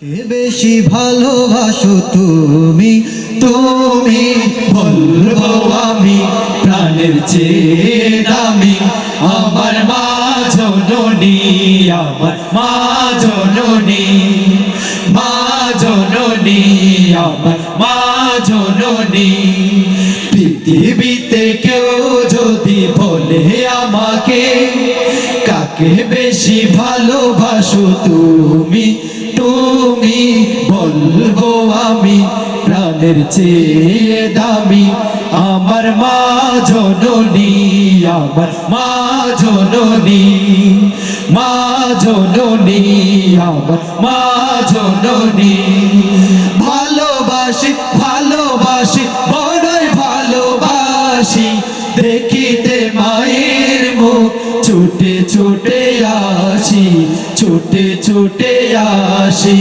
কে বেশি ভালোবাসো তুমি? তুমি বলব আমি, প্রাণের চেয়ে দামি। আমার মা জননী, আমার মা জননী। মা জননী, আমার মা জননী। পৃথিবীতে কেউ যদি বলে আমাকে কাকে বেশি ভালোবাসো তুমি? তুমি বলব আমি প্রাণের চেয়ে দামি। আমার মা জননী, আমার মা জননী মা জননী, আমার মা জননী। ভালোবাসি ভালোবাসি বড়ই ভালোবাসি, দেখিতে ছুটে আসি, ছুটে ছুটে আসি।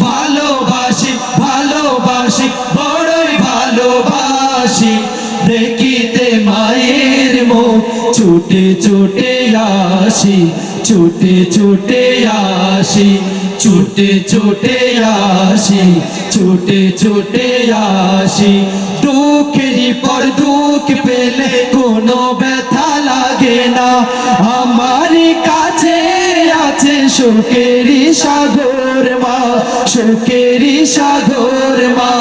ভালোবাসি ভালোবাসি, বড়ই ভালোবাসি। দেখিতে মায়ের মুখ, ছুটে ছুটে আসি, ছুটে ছুটে আসি। ছুটে ছুটে আসি, ছুটে ছুটে আসি। দুঃখেরই পর দুঃখ পেলে কোনো ব্যথা লাগে না। আমার কাছে আছে সুখেরই সাগর মা সুখেরই সাগর মা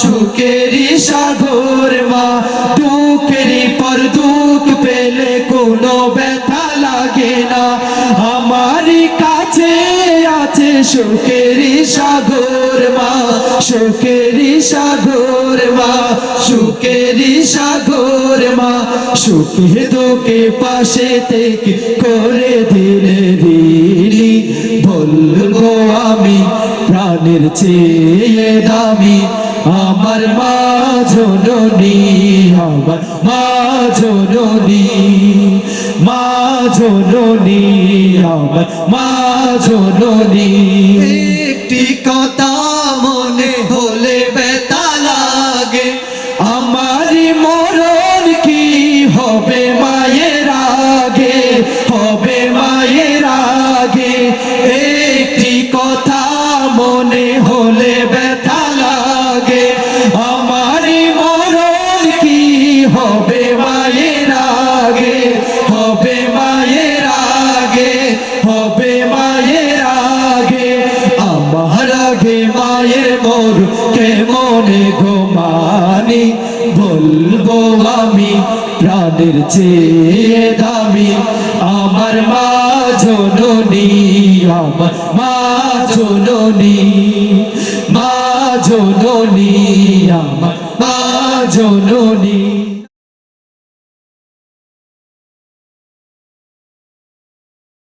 সুখেরই সাগর মা। দুঃখেরই পর দুঃখ পেলে কোনো ব্যথা লাগে না। আমার কাছে আছে সুখেরই সাগর মা সুখেরই সাগর সুখেরই সাগর মা সুখে দুঃখে পাশে থেকে করে দিলে দিলি বলব আমি প্রাণের চেয়ে দামি, আমার মা জননী, আমার মা জননী মা জননী, আমার মা জননী। একটি কথা হবে মায়ের আগে, হবে মায়ের আগে, হবে মায়ের আগে। আমার আগে মায়ের মোর কেমনে ঘুমানি বলব আমি প্রাণের চেয়ে দামি। আমার মা জননী, আমার মা জননী মা জননী, আমার মা জননী।